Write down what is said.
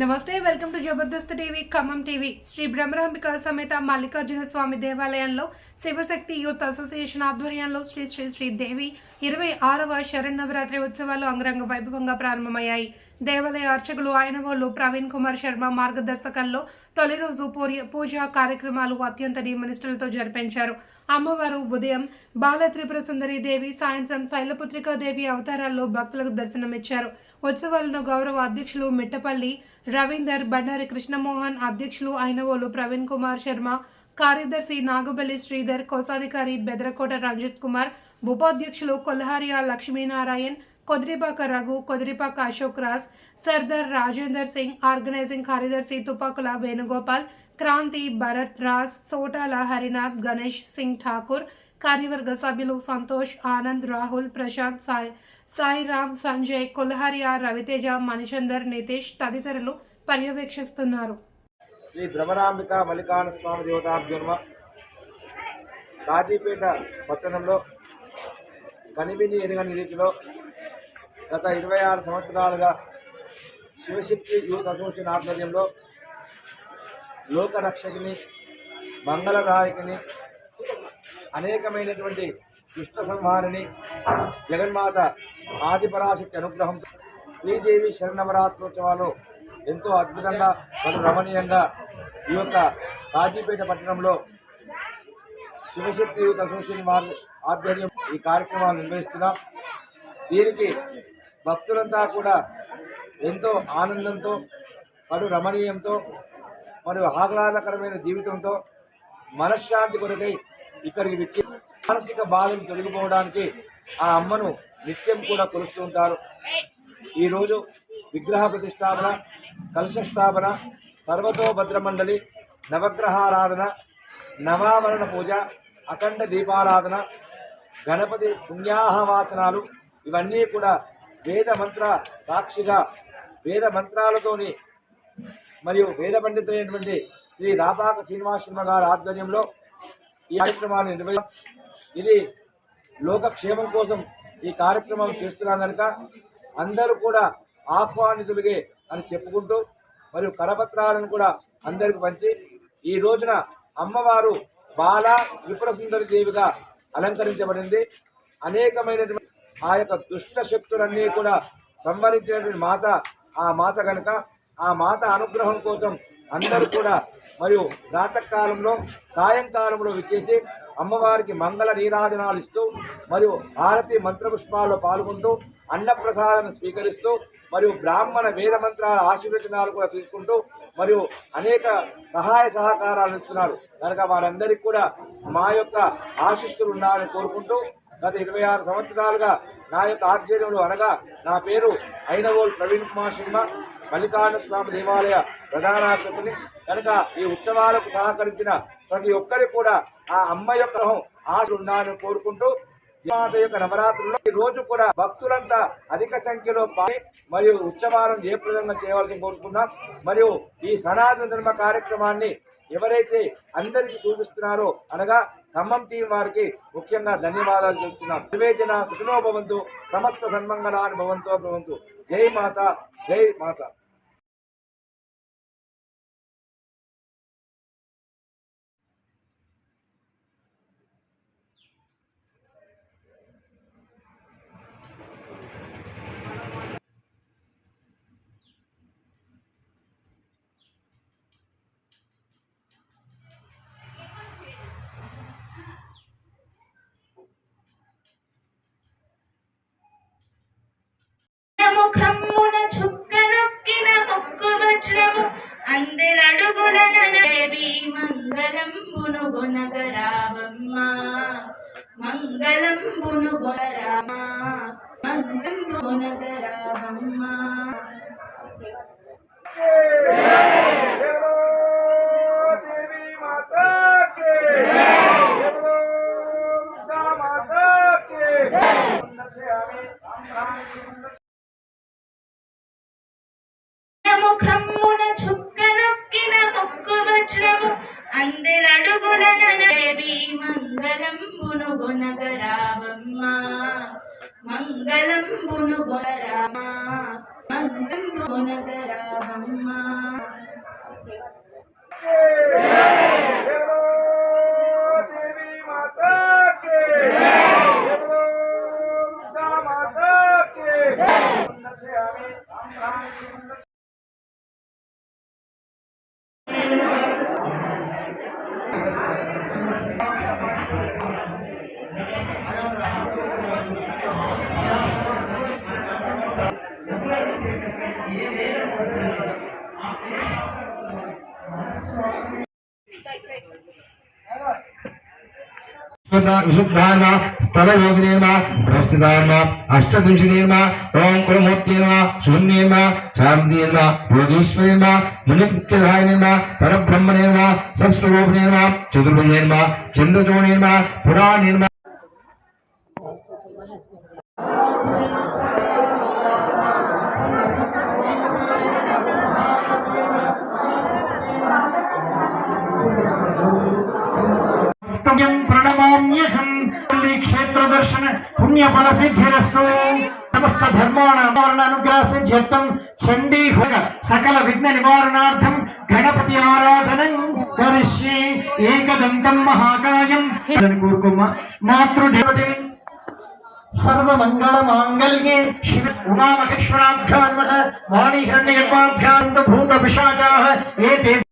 నమస్తే welcome to Jabardasth TV Khammam TV. Sri Brahmarambika సమేత మల్లికార్జున స్వామి దేవాలయంలో Shivashakti youth association ఆధ్వర్యంలో శ్రీ శ్రీ శ్రీ దేవి ఇరవై ఆరవ శరన్నవరాత్రి ఉత్సవాలు అంగరంగ వైభవంగా ప్రారంభమయ్యాయి. దేవాలయ అర్చకులు ఆయనవోలు ప్రవీణ్ కుమార్ శర్మ మార్గదర్శకంలో తొలి రోజు పూరి- పూజా కార్యక్రమాలు అత్యంత నియమనిష్టలతో జరిపించారు. అమ్మవారు ఉదయం బాల త్రిపుర సుందరి దేవి సాయంత్రం శైలపుత్రికా దేవి అవతారాల్లో భక్తులకు దర్శనమిచ్చారు. ఉత్సవాలను గౌరవ అధ్యక్షులు మిట్టపల్లి రవీందర్ బండారి కృష్ణమోహన్ అధ్యక్షులు అయినవోలు ప్రవీణ్ కుమార్ శర్మ కార్యదర్శి నాగబల్లి శ్రీధర్ కోశాధికారి బెదరకోట రంజిత్ కుమార్ ఉపాధ్యక్షులు కొల్హారియా లక్ష్మీనారాయణ్ కొదిరిపాక రఘు కొదిరిపాక అశోక్ రాజ్ సర్దార్ రాజేందర్ సింగ్ ఆర్గనైజింగ్ కార్యదర్శి తుపాకుల వేణుగోపాల్ క్రాంతి భరత్ రాజ్ సోటాల హరినాథ్ గణేష్ సింగ్ ఠాకూర్ కార్యవర్గ సభ్యులు సంతోష్ ఆనంద్ రాహుల్ ప్రశాంత్ సాయి సాయిరామ్ సంజయ్ కొల్హారియా రవితేజ మణిచందర్ నితీష్ తదితరులు పర్యవేక్షిస్తున్నారు. శ్రీ భ్రమరాంబిక మల్లికాన స్వామి దేవతాభ్యున్మ కాజీపేట పట్టణంలో కనివిని ఎరుగని రీతిలో గత ఇరవై ఆరు సంవత్సరాలుగా శివశక్తి యూత్ అసోసియేషన్ ఆధ్వర్యంలో లోకరక్షకిని మంగళదాయకిని అనేకమైనటువంటి దుష్ట సంహారిని జగన్మాత ఆదిపరాశక్తి అనుగ్రహం శ్రీదేవి శరణవరాత్రోత్సవాలు ఎంతో అద్భుతంగా మరియు రమణీయంగా ఈ యొక్క కాజీపేట పట్టణంలో శివశక్తి యూత్ అసోసియేషన్ వారి ఆధ్వర్యం ఈ కార్యక్రమాలు నిర్వహిస్తున్నాం. దీనికి భక్తులంతా కూడా ఎంతో ఆనందంతో పడు రమణీయంతో మరియు ఆహ్లాదకరమైన జీవితంతో మనశ్శాంతి కొరకై ఇక్కడికి వచ్చి మానసిక బాధలు తొలగిపోవడానికి ఆ అమ్మను నిత్యం కూడా కొలుస్తూ ఉంటారు. ఈరోజు విగ్రహ ప్రతిష్టాపన కలుష స్థాపన సర్వతోభద్రమండలి నవగ్రహారాధన నవావరణ పూజ అఖండ దీపారాధన గణపతి పుణ్యాహవాచనాలు ఇవన్నీ కూడా వేద మంత్ర సాక్షిగా వేద మంత్రాలతోని మరియు వేద పండితులైనటువంటి శ్రీ రాపాక శ్రీనివాస శర్మ గారి ఆధ్వర్యంలో ఈ కార్యక్రమాన్ని నిర్వహి ఇది లోకక్షేమం కోసం ఈ కార్యక్రమం చేస్తున్నాం కనుక అందరూ కూడా ఆహ్వానితులుగే అని చెప్పుకుంటూ మరియు కరపత్రాలను కూడా అందరికి పంచి ఈ రోజున అమ్మవారు బాల త్రిపుర సుందరి దేవిగా అలంకరించబడింది. అనేకమైనటువంటి ఆ యొక్క దుష్ట శక్తులన్నీ కూడా సంహరించినటువంటి మాత ఆ మాత కనుక ఆ మాత అనుగ్రహం కోసం అందరూ కూడా మరియు ప్రాతకాలంలో సాయంకాలంలో విచ్చేసి అమ్మవారికి మంగళ నీరాజనాలు ఇస్తూ మరియు హారతి మంత్రపుష్పాల్లో పాల్గొంటూ అన్నప్రసాదాన్ని స్వీకరిస్తూ మరియు బ్రాహ్మణ వేద మంత్రాల ఆశీర్వచనాలు కూడా తీసుకుంటూ మరియు అనేక సహాయ సహకారాలు ఇస్తున్నారు కనుక వారందరికీ కూడా మా యొక్క ఆశిస్తులు ఉన్నారని కోరుకుంటూ గత ఇరవై ఆరు సంవత్సరాలుగా నా యొక్క ఆధ్వర్యంలో అనగా నా పేరు ఐనవోల్ ప్రవీణ్ కుమార్ శర్మ మల్లికార్జున స్వామి దేవాలయ ప్రధానాధిపతిని కనుక ఈ ఉత్సవాలకు సహకరించిన ప్రతి ఒక్కరికి కూడా ఆ అమ్మ యొక్క ఆశ ఉండాలని కోరుకుంటూ మాత యొక్క నవరాత్రుల్లో ఈ రోజు కూడా భక్తులంతా అధిక సంఖ్యలో పాల్గొని మరియు ఉత్సవాలను జయప్రదంగా చేయవలసి కోరుకున్నాం మరియు ఈ సనాతన ధర్మ కార్యక్రమాన్ని ఎవరైతే అందరికీ చూపిస్తున్నారో అనగా ఖమ్మం టీం వారికి ముఖ్యంగా ధన్యవాదాలు చెబుతున్నాం. వివేచన సుఖనోభవంతు సమస్త సన్మంగళాన్ని భవంతో భవంతు. జై మాత జై మాత. Tchau. నాగరావమ్మ మంగళంబును Gunarama మంగళంబు నగరావమ్మ Thank you. విశుద్ధాన్న స్థలయోగినేమ ద్రష్టిదాన్న అష్టదిశనేమ ఓం కులమూర్తినేమ శూన్యేమ శాంతినేమ యోగీశ్వరేమ మునికృత్యధాయనేమ పరబ్రహ్మనేమ సస్వరూపిణేమ చతుర్భుజేమ చంద్రచూణేమ పురాణేమ తల్లి క్షేత్ర దర్శన పుణ్య ఫల సిద్ధిరస్తు సమస్త ధర్మాణ అనుగ్రహ సిద్ధ్యర్థం చండీ సకల విఘ్న నివారణార్థం గణపతి ఆరాధనం కరిష్యే ఏకదంతం మహాకాయం కోరుకోమ్మా మాతృదేవతి సర్వమంగళ మాంగళ్యే శివ ఉమామహేశ్వరాభ్యాన్మ వాణి భూత పిశాచాః ఏ